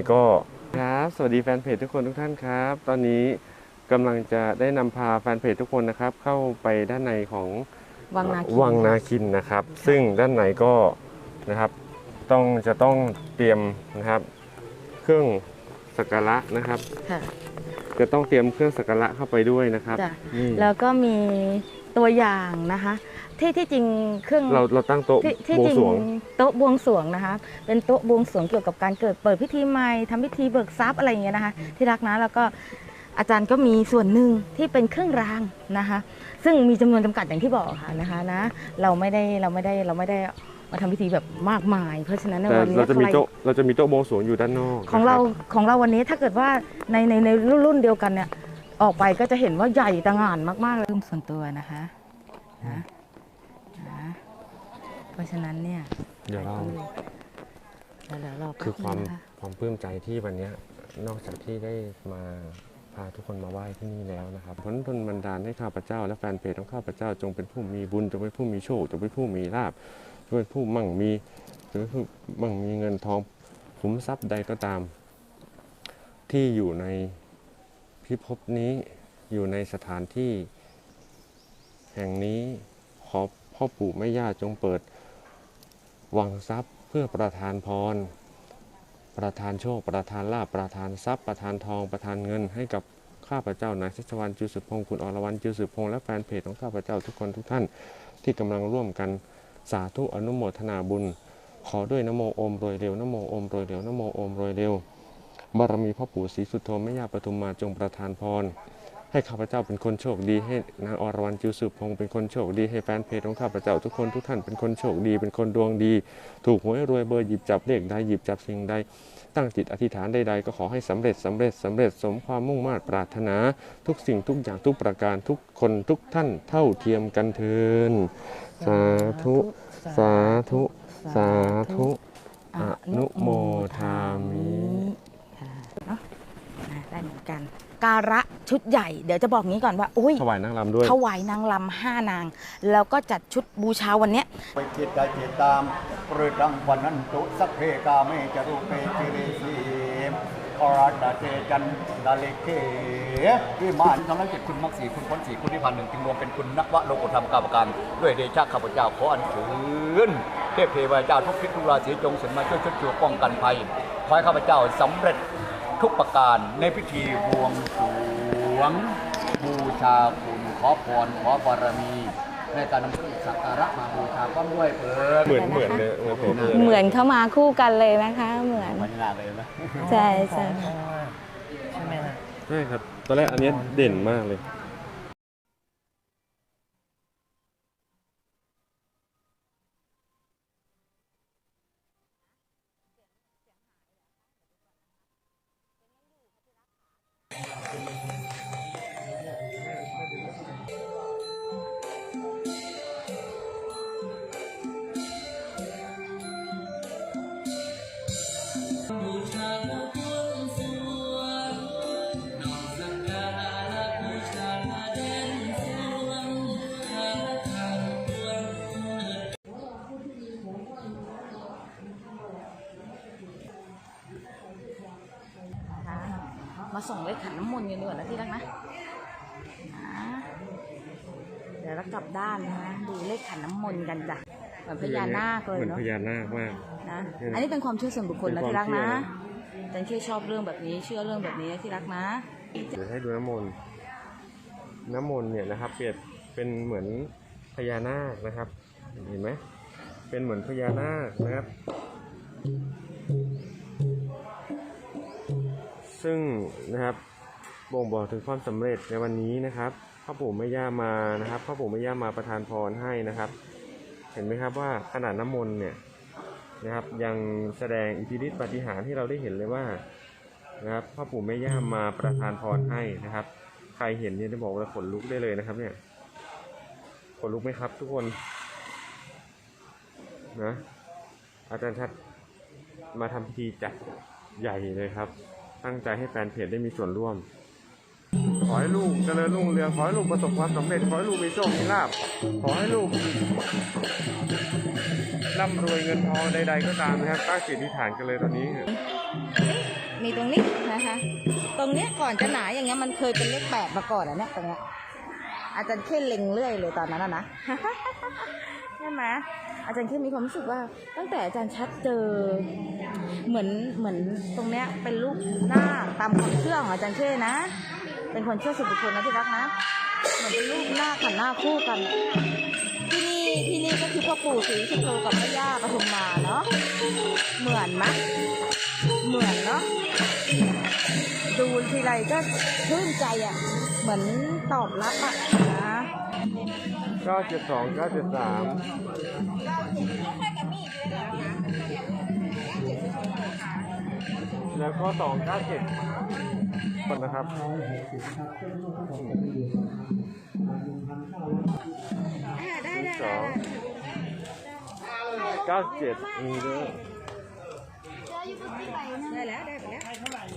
ก็ครับ สวัสดีแฟนเพจทุกคนทุกท่านครับ ตอนนี้กำลังจะได้นำพาแฟนเพจทุกคนนะครับ เข้าไปด้านในของวังนาคินวังนาคินนะครับ ซึ่งด้านในก็นะครับ ต้องจะต้องเตรียมนะครับ เครื่องสักการะนะครับค่ะ จะต้องเตรียมเครื่องสักการะเข้าไปด้วยนะครับจ้ะนี่แล้วก็มีตัวอย่างนะคะ ที่ที่จริงเครื่องเราเราตั้งโต๊ะที่ที่บวงจริงสรวง โต๊ะบวงสรวงนะคะ เป็นโต๊ะบวงสรวงเกี่ยวกับการเกิดเปิดพิธีใหม่ทำพิธีเบิกทรัพย์อะไรอย่างเงี้ยนะคะ ที่รักนะแล้วก็อาจารย์ก็มีส่วนหนึ่งที่เป็นเครื่องรางนะคะ ซึ่งมีจำนวนจำกัดอย่างที่บอกค่ะนะคะนะ เราไม่ได้เราไม่ได้เราไม่ได้ มาทำพิธีแบบมากมาย เพราะฉะนั้นในแต่วันนี้เราจะมีใครโต๊ะเราจะมีโต๊ะบวงสรวงอยู่ด้านนอกของเรานะคบของเราวันนี้ถ้าเกิดว่าในในในรุ่นเดียวกันเนี่ยออกไปก็จะเห็นว่าใหญ่ตะงานมากๆเลยส่วนตัวนะคะนะนะเพราะฉะนั้นเนี่ยเดี๋ยวเราเดี๋ยวเดี๋ยวรอคือความแป๊บนึงนะะความปลื้มใจที่วันเนี้ยนอกจากที่ได้มาพาทุกคนมาไหว้ที่นี่แล้วนะครับผลทนบันดาลให้ข้าพเจ้า และแฟนเพจของข้าพเจ้าจงเป็นผู้มีบุญจงเป็นผู้มีโชคจงเป็นผู้มีลาภจง เป็นผู้มั่งมีจงเป็นผู้มั่งมีเงินทองขุมทรัพย์ใดก็ตาม ที่อยู่ในพิภพนี้อยู่ในสถานที่ แห่งนี้ขอพ่อปู่แม่ย่าจงเปิด วังทรัพย์เพื่อประทานพร ประทานโชค ประทานลาภประทานทรัพย์ ประทานทองประทานเงินให้กับข้าพเจ้านายชัชวานจิวสืบพงศ์คุณอรวรรณจิวสืบพงศ์และแฟนเพจของข้าพเจ้าทุกคนทุกท่านที่กำลังร่วมกัน สาธุอนุโมทนาบุญ ขอด้วยนโมโอมโรยเร็วนโมโอมโรยเร็วนโมโอมโรยเร็วบารมีพ่อปู่ศรีสุโธแม่ย่าปทุมมาจงประทานพร ให้ข้าพเจ้าเป็นคนโชคดีให้นางอรวรรณจิวสืบพงศ์เป็นคนโชคดีให้แฟนเพจของข้าพเจ้าทุกคนทุกท่านเป็นคนโชคดีเป็นคนดวงดี ถูกหวยรวยเบอร์หยิบจับเลขใดหยิบจับสิ่งใด ตั้งจิตอธิษฐานใดๆก็ขอให้สำเร็จสำเร็จสำเร็จสมความมุ่งมา่ปรารถนา ทุกสิ่งทุกอย่างทุกประการทุกคนทุกท่านเท่าเทียมกันเทินสาธุ สาธุ สาธุอนุโมทามิค่ะเนาะนะได้เหมือนกัน การะชุดใหญ่เดี๋ยวจะบอกงี้ก่อนว่าอุ้ยถวายนางรำด้วยถวายนางลำห้านาง แล้วก็จัดชุดบูชาวันเนี้ยไปจิตใดจิตตามปริตังวันนันตุสัพเพกาเมจรูปเปจิริสีอรัตเตจันดาเลเควิมานทั้งนั้นเจ็ดคุณมักสีคุณพ้นสีคุณนิพพานหนึ่งจึงรวมเป็นคุณนักวะโลกุธรรมกาปการด้วยเดชะข้าพเจ้าขออัญเชิญเทพเทวาเจ้าทุกทิศทุกราศีจงเสด็จมาช่วยชุดชูป้องกันภัยขอให้ข้าพเจ้าสำเร็จ ทุกประการในพิธีบวงสรวง บูชาคุณขอพรขอบารมี ในการนำเครื่องสักการะมาบูชาพร้อมด้วยเปิดเหมือนเหมือนเลยเหมือนผมเลยเหมือนเข้ามาคู่กันเลยนะคะ เหมือนมันหน้าเลยนะใช่ใช่ใช่ครับ ตอนแรกอันเนี้ยเด่นมากเลย มาส่งเลขขันน้ำมนต์กันดีกว่านะที่รักนะนะเดี๋ยวเรากลับด้านนะดูเลขขันน้ำมนต์กันจ้ะเหมือนพญานาคเลยเหมือนเนาะพญานาคมากนะเนี่ยอันนี้เป็นความเชื่อส่วนบุคคลนะเป็นที่รักความนะเชื่อจันเชื่อชอบเรื่องแบบนี้ เชื่อเรื่องแบบนี้ที่รักนะเดี๋ยวให้ดูน้ำมนต์น้ำมนต์เนี่ยนะครับ เปรียบเป็นเหมือนพญานาคนะครับ เห็นไหมเป็นเหมือนพญานาคนะครับ ซึ่งนะครับบ่งบอกถึงความสำเร็จในวันนี้นะครับพ่อปู่แม่ย่ามานะครับพ่อปู่แม่ย่ามาประทานพรให้นะครับ เห็นไหมครับว่าขนาดน้ำมนต์เนี่ยนะครับ ยังแสดงอิทธิฤทธิปฏิหารที่เราได้เห็นเลยว่านะครับพ่อปู่แม่ย่ามาประทานพรให้นะครับ ใครเห็นเนี่ยจะบอกว่าขนลุกได้เลยนะครับ เนี่ยขนลุกไหมครับ ทุกคนนะอาจารย์ชัดมาทำพิธีจัดใหญ่เลยครับ ตั้งใจให้แฟนเพจได้มีส่วนร่วม ขอให้ลูกเจริญรุ่งเรือง ขอให้ลูกประสบความสำเร็จ ขอให้ลูกมีโชค มีลาภ ขอให้ลูกร่ำรวยเงินทองใดๆก็ตามนะครับตั้งจิตอธิษฐานกันเลยตอนนี้ มีตรงนี้นะคะ ตรงเนี้ยก่อนจะหนาอย่างเงี้ยมันเคยเป็นเลขแปดมาก่อนอะเนี่ยตรงเนี้ยอาจารย์เข้นเล็งเรื่อยเลยตอนนั้นอะนะ ใช่ไหม อาจารย์เข้นมีความรู้สึกว่าตั้งแต่อาจารย์ชัดเจอ เหมือนเหมือนตรงเนี้ยเป็นรูปหน้าตามความเชื่อของอาจารย์เข้นะ เป็นคนเชื่อสุบุคคลนะที่รักนะเหมือนเป็นรูปหน้าขันหน้าคู่กัน ที่นี่ที่นี่ก็คือพ่อปู่ศรีสุโธกับแม่ย่าปทุมมาเนาะเหมือนไหมเหมือนเนาะดูทีไรก็ชื่นใจอะเหมือน ตอบรับอะนะ972 973แล้วก็297คนนะครับได้ได้สองเก้าเจ็ดมีด้วยได้แล้วได้แล้ว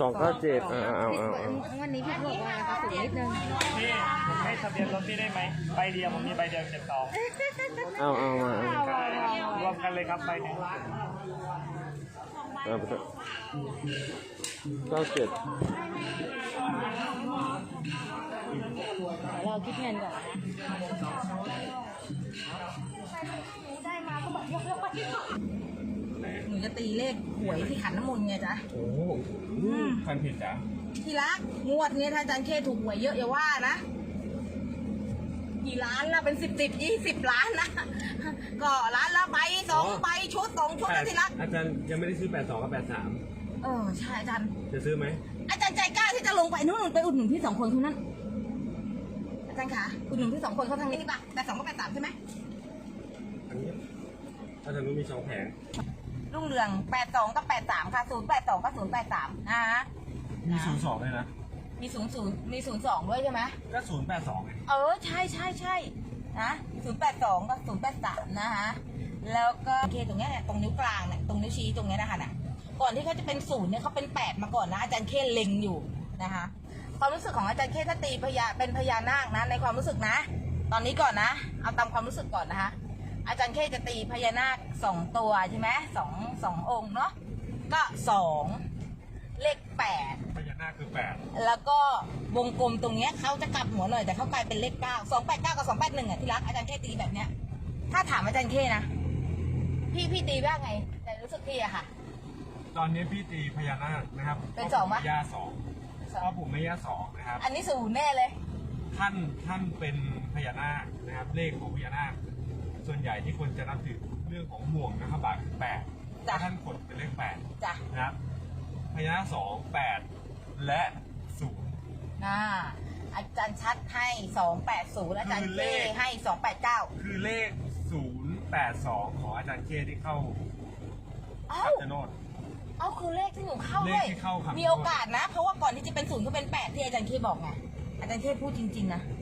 สองเก้าเจ็ดอ่าเอาเอาเอาวันนี้พี่บอกว่าราคาสูงนิดนึงพี่ผมให้ทะเบียนรถพี่ได้ไหมใบเดียวผมมีใบเดียวเจ็ดสองเอาเอามารวมกันเลยครับใบหนึ่งเอาไปเถอะเก้าเจ็ดเราคิดเงินก่อน หนูจะตีเลขหวยที่ขันน้ำมนต์ไงจ๊ะโอ้คันผิดจ้ะที่รักงวดนี้ถ้าอาจารย์เคถูกหวยเยอะอย่าว่านะกี่ล้านละเป็นสิบสิบยี่สิบล้านนะก็ล้านละใบสองใบชุดสองชุดนะที่รักอาจารย์ยังไม่ได้ซื้อ82กับ83เออใช่อาจารย์จะซื้อไหมอาจารย์ใจกล้าที่จะลงไปนู่นไปอุดหนุนพี่สองคนคนนั้นอาจารย์คะอุดหนุนพี่สองคนเขาทางนี้ดีป่ะแปดสองก็แปดสามใช่ไหมอันนี้อาจารย์รู้มีสองแผง รุ่งเรืองแปดสองกับแปดสามค่ะศูนย์แปดสองกับศูนย์แปดสามนะฮะมี02เลยนะมีศูนย์ศูนย์มีศูนย์สองด้วยใช่ไหมก็082ไงเออใช่ใช่ใช่นะศูนย์แปดสองกับศูนย์แปดสามนะฮะแล้วก็โอเคตรงเนี้ยเนี่ยตรงนิ้วกลางเนี่ยตรงนิ้วชี้ตรงเนี้ยนะคะน่ะก่อนที่เขาจะเป็นศูนย์เนี่ยเขาเป็นแปดมาก่อนนะอาจารย์เคเล็งอยู่นะคะความรู้สึกของอาจารย์เคถ้าตีพญาเป็นพญานาคนะในความรู้สึกนะ ตอนนี้ก่อนนะ เอาตามความรู้สึกก่อนนะคะ อาจารย์เคจะตีพญานาคสองตัวใช่ไหมสองสององค์เนาะก็สองเลขแปดพญานาคคือแล้วก็วงกลมตรงเนี้ยเขาจะกลับหัวหน่อยแต่เขากลายเป็นเลขเก้าสองแปดเก้ากับสองแปดหนึ่งอะที่รักอาจารย์เคตีแบบเนี้ย ถ้าถามอาจารย์เคนะพี่พี่ตีว่าไงแต่รู้สึกพี่อะค่ะ ตอนนี้พี่ตีพญานาคนะครับเป็นสองปะ พ่ปู่แม่ย่าสองพ่อปู่แม่ย่าสองนะครับ อันนี้ศูนย์แน่เลย ท่านท่านเป็นพญานาคนะครับ เลขของพญานาค ส่วนใหญ่ที่คนจะนับถือเรื่องของห่วงนะครับบาทคือแปดจ้ะ ท่านกดเป็นเลขแปดจ้ะนะครับพญานาคสองแปดและศูนย์อ่าอาจารย์ชัดให้สองแปดศูนย์อาจารย์คือเคเลขให้สองแปดเก้าคือเลขศูนย์แปดสองของอาจารย์เคที่เข้าเอ้า คำชะโนด เอ้าคือเลขที่หนูเข้าเลด้ขวยที่เข้าครับ มีโอกาสนะ เพราะว่าก่อนที่จะเป็นศูนย์ก็เป็นแปดที่อาจารย์เคบอกไงอาจารย์เคพูดจริงๆนะอ่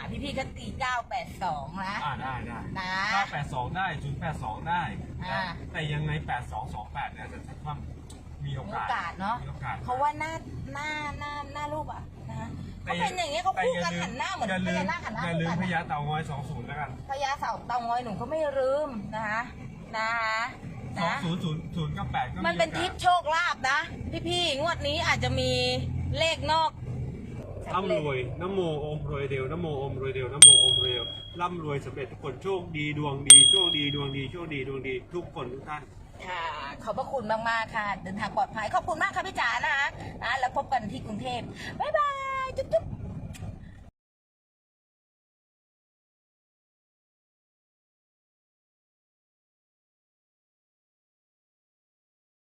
าพี่พี่ๆก็ตีเก้าแปดสองนะอ่าได้ได้นะ เก้าแปดสองได้ศูนย์แปดสองได้นะอ่า แต่ยังไงแปดสองสองแปดเนี่ยอาจารย์ชัดว่ามีโอมีกาโอสกาสเนาะมีโอกาสเพราะว่าหน้าหน้าหน้าหน้ารูปอะนะเขาเป็นอย่างเงี้ยเขาพูดกันหันหน้าเหมือนอย่าพลืมญานาคหันหน้าอย่าคู่ลืมกันพญาอะเต่างอยสองศูนย์แล้วกันพญาเสาเตางอยหนูก็ไม่ลืมนะคะนะคะสองนะ ศูนย์ศูนย์ศูนย์กับแปดก็มันเป็นโอกาสทิศโชคลาภนะ พี่ๆงวดนี้อาจจะมีเลขนอก ร่ำรวยน้ำโมอมรวยเดียวน้ำโมอมรวยเดียวน้ำโมอมรวยเดียวร่ำรวยสำเร็จทุกคนโชคดีดวงดีโชคดีดวงดีโชคดีดวงดีทุกคนทุกท่าน ค่ะ ขอบพระคุณมากๆค่ะ เดินทางปลอดภัย ขอบคุณมากค่ะพี่จ๋านะคะนะแล้วพบกันที่กรุงเทพบ๊ายบาย จุ๊บๆ